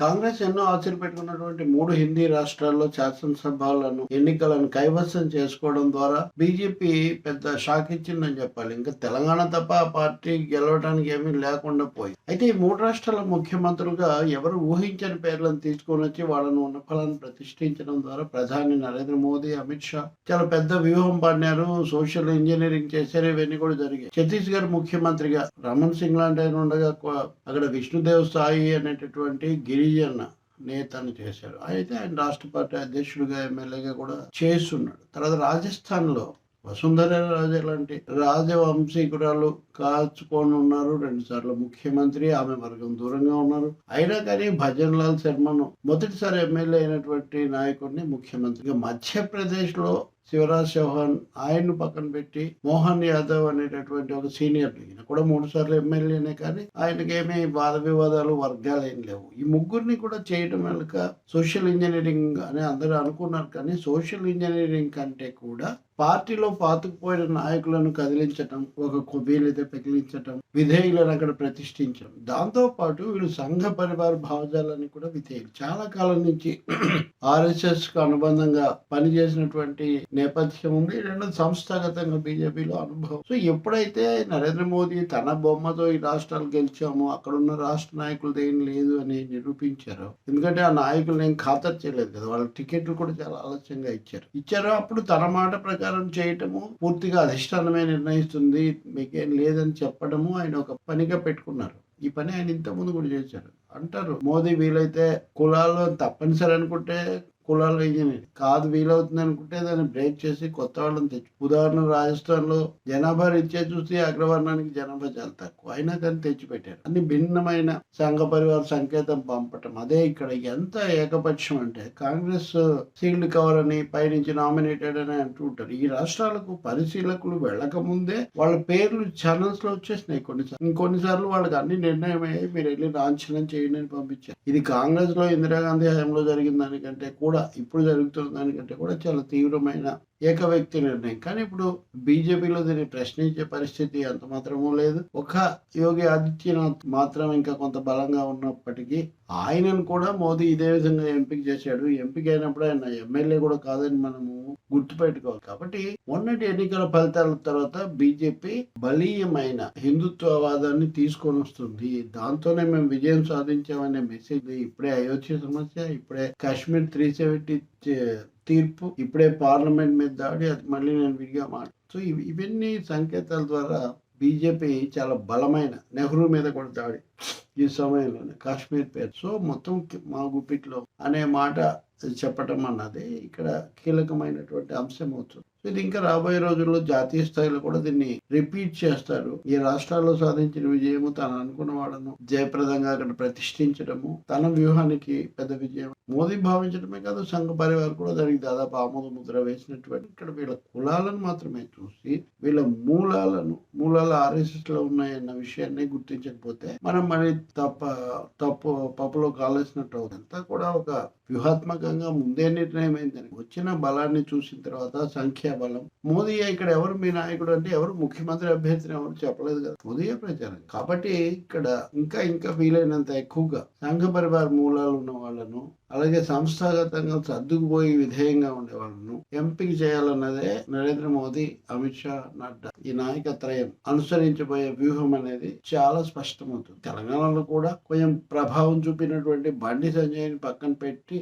కాంగ్రెస్ ఎన్నో ఆశలు పెట్టుకున్నటువంటి మూడు హిందీ రాష్ట్రాల్లో శాసనసభలను ఎన్నికలను కైవసం చేసుకోవడం ద్వారా బీజేపీ పెద్ద షాక్ ఇచ్చిందని చెప్పాలి. ఇంకా తెలంగాణ తప్ప ఆ పార్టీ గెలవడానికి ఏమీ లేకుండా పోయి అయితే ఈ మూడు రాష్ట్రాల ముఖ్యమంత్రులుగా ఎవరు ఊహించని పేర్లను తీసుకొని వచ్చి వాళ్ళను ఉన్న ఫలాన్ని ప్రతిష్ఠించడం ద్వారా ప్రధాని నరేంద్ర మోదీ అమిత్ షా చాలా పెద్ద వ్యూహం పడినారు. సోషల్ ఇంజనీరింగ్ చేశారు. ఇవన్నీ కూడా జరిగాయి. ఛత్తీస్గఢ్ ముఖ్యమంత్రిగా రమణ్ సింగ్ లాంటి ఆయన ఉండగా అక్కడ విష్ణుదేవ్ సాయి అనేటటువంటి గిరిజన నేతను చేశాడు. అయితే ఆయన రాష్ట్ర పార్టీ అధ్యక్షుడిగా ఎమ్మెల్యేగా కూడా చేస్తున్నాడు. తర్వాత రాజస్థాన్లో వసుంధర రాజే లాంటి రాజవంశీకురాలు కాచుకొని ఉన్నారు. రెండు సార్లు ముఖ్యమంత్రి ఆమె వర్గం దూరంగా ఉన్నారు. అయినా కానీ భజన్ లాల్ శర్మను మొదటిసారి ఎమ్మెల్యే అయినటువంటి నాయకుడిని ముఖ్యమంత్రిగా మధ్యప్రదేశ్లో శివరాజ్ చౌహాన్ ఆయన్ను పక్కన పెట్టి మోహన్ యాదవ్ అనేటటువంటి ఒక సీనియర్ ఈయన కూడా మూడు సార్లు ఎమ్మెల్యేనే కానీ ఆయనకేమీ వాద వివాదాలు వర్గాలు ఏం లేవు. ఈ ముగ్గురిని కూడా చేయడం వెనుక సోషల్ ఇంజనీరింగ్ అని అందరూ అనుకున్నారు కానీ సోషల్ ఇంజనీరింగ్ కంటే కూడా పార్టీలో పాతుకుపోయిన నాయకులను కదిలించటం ఒక కొ- వీలైతే పెకిలించటం విధేయులను అక్కడ ప్రతిష్ఠించడం దాంతో పాటు వీళ్ళు సంఘ పరివార భావజాలని కూడా విధేయులు. చాలా కాలం నుంచి ఆర్ఎస్ఎస్కు అనుబంధంగా పనిచేసినటువంటి నేపథ్యం ఉంది. రెండోది సంస్థాగతంగా బీజేపీలో అనుభవం. సో ఎప్పుడైతే నరేంద్ర మోదీ తన బొమ్మతో ఈ రాష్ట్రాలు గెలిచామో అక్కడ ఉన్న రాష్ట్ర నాయకులది ఏం లేదు అని నిరూపించారు ఎందుకంటే ఆ నాయకులు ఏం ఖాతరు చేయలేదు కదా. వాళ్ళ టికెట్లు కూడా చాలా ఆలస్యంగా ఇచ్చారు. ఇచ్చారు అప్పుడు తన మాట ప్రకారం చేయటము పూర్తిగా అధిష్టానమే నిర్ణయిస్తుంది. మీకేం లేదని చెప్పడము ఆయన ఒక పనిగా పెట్టుకున్నారు. ఈ పని ఆయన ఇంతకుముందు కూడా చేశారు. అంటారు మోదీ వీలైతే కులాలు తప్పనిసరి అనుకుంటే కులాలు కాదు వీలవుతుంది అనుకుంటే దాన్ని బ్రేక్ చేసి కొత్త వాళ్ళని తెచ్చు. ఉదాహరణ రాజస్థాన్లో జనాభా రీత్యా చూసి అగ్రవర్ణానికి జనాభా చాలా తక్కువ. అయినా కానీ తెచ్చిపెట్టారు. అన్ని భిన్నమైన సంఘ పరివార సంకేతం పంపటం. అదే ఇక్కడ ఎంత ఏకపక్షం అంటే కాంగ్రెస్ సీల్డ్ కవర్ అని పైనుంచి నామినేటెడ్ అని అంటూ ఉంటారు. ఈ రాష్ట్రాలకు పరిశీలకులు వెళ్ళక ముందే వాళ్ళ పేర్లు ఛానల్స్లో వచ్చేసినాయి కొన్నిసార్లు ఇంకొన్నిసార్లు వాళ్ళకి అన్ని నిర్ణయం అయ్యాయి మీరు వెళ్ళి లాంఛనం చేయండి అని పంపించారు. ఇది కాంగ్రెస్లో ఇందిరాగాంధీ హయాంలో జరిగిన దానికంటే కూడా ఇప్పుడు జరుగుతున్న దానికంటే కూడా చాలా తీవ్రమైన ఏక వ్యక్తి నిర్ణయం. కానీ ఇప్పుడు బీజేపీలో దీన్ని ప్రశ్నించే పరిస్థితి అంత మాత్రమూ లేదు. ఒక యోగి ఆదిత్యనాథ్ మాత్రం ఇంకా కొంత బలంగా ఉన్నప్పటికీ ఆయనను కూడా మోదీ ఇదే విధంగా ఎంపిక చేశాడు. ఎంపిక అయినప్పుడు ఆయన ఎమ్మెల్యే కూడా కాదని మనము గుర్తుపెట్టుకోవాలి. కాబట్టి మొన్నటి ఎన్నికల ఫలితాల తర్వాత బీజేపీ బలీయమైన హిందుత్వవాదాన్ని తీసుకొని వస్తుంది. దాంతోనే మేము విజయం సాధించామనే మెసేజ్ ఇప్పుడే అయోధ్య సమస్య ఇప్పుడే కాశ్మీర్ త్రీ సెవెంటీ తీర్పు ఇప్పుడే పార్లమెంట్ మీద దాడి అది మళ్ళీ నేను విడిగా మాట. సో ఇవి- ఇవన్నీ సంకేతాల ద్వారా బీజేపీ చాలా బలమైన నెహ్రూ మీద కూడా దాడి. ఈ సమయంలోనే కాశ్మీర్ పేరు సో మొత్తం మా గుప్పిట్లో అనే మాట చెప్పటం అన్నది ఇక్కడ కీలకమైనటువంటి అంశం అవుతుంది. ఇది ఇంకా రాబోయే రోజుల్లో జాతీయ స్థాయిలో కూడా దీన్ని రిపీట్ చేస్తారు. ఈ రాష్ట్రాల్లో సాధించిన విజయము తను అనుకున్న వాడను జయప్రదంగా అక్కడ ప్రతిష్ఠించడము తన వ్యూహానికి పెద్ద విజయం. మోదీ భావించడమే కాదు సంఘ పరివార్ కూడా దానికి దాదాపు ఆమోద ముద్ర వేసినటువంటి ఇక్కడ వీళ్ళ కులాలను మాత్రమే చూసి వీళ్ళ మూలాలను మూలాలు ఆర్ఎస్ఎస్లో ఉన్నాయన్న విషయాన్ని గుర్తించకపోతే మనం మరి తప్ప తప్పు పప్పులో కాలేసినట్టు అవుతుంది. అంతా కూడా ఒక వ్యూహాత్మకంగా ముందే నిర్ణయం అయిందని వచ్చిన బలాన్ని చూసిన తర్వాత సంఖ్యా బలం. మోదీ ఇక్కడ ఎవరు? మీ నాయకుడు అంటే ఎవరు? ముఖ్యమంత్రి అభ్యర్థిని ఎవరు? చెప్పలేదు కదా. మోదీయే ప్రచారం. కాబట్టి ఇక్కడ ఇంకా ఇంకా వీలైనంత ఎక్కువగా సంఘ పరివార మూలాలు ఉన్న వాళ్ళను అలాగే సంస్థాగతంగా సర్దుకుపోయి విధేయంగా ఉండే వాళ్ళను ఎంపిక చేయాలన్నదే నరేంద్ర మోదీ అమిత్ షా నడ్డా ఈ నాయకత్రయం అనుసరించబోయే వ్యూహం అనేది చాలా స్పష్టమవుతుంది. తెలంగాణలో కూడా కొంచెం ప్రభావం చూపినటువంటి బండి సంజయ్ని పక్కన పెట్టి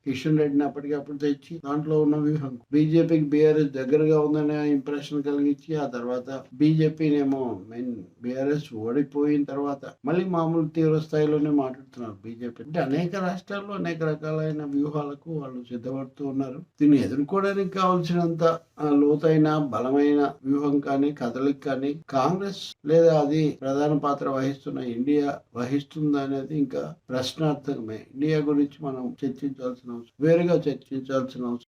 కిషన్ రెడ్డిని అప్పటికప్పుడు తెచ్చి దాంట్లో ఉన్న వ్యూహం. బీజేపీకి బీఆర్ఎస్ దగ్గరగా ఉందనే ఇంప్రెషన్ కలిగించి ఆ తర్వాత బీజేపీనేమో మెయిన్ బీఆర్ఎస్ ఓడిపోయిన తర్వాత మళ్ళీ మామూలు తీవ్ర స్థాయిలోనే మాట్లాడుతున్నారు బీజేపీ. అంటే అనేక రాష్ట్రాల్లో అనేక రకాలైన వ్యూహాలకు వాళ్ళు సిద్ధపడుతూ ఉన్నారు. దీన్ని ఎదుర్కోవడానికి కావాల్సినంత లోతైన బలమైన వ్యూహం కానీ కథలిక్ కానీ కాంగ్రెస్ లేదా అది ప్రధాన పాత్ర వహిస్తున్న ఇండియా వహిస్తుందా అనేది ఇంకా ప్రశ్నార్థకమే. ఇండియా గురించి మనం చర్చించాల్సిన చర్చించాల్సిన అవసరం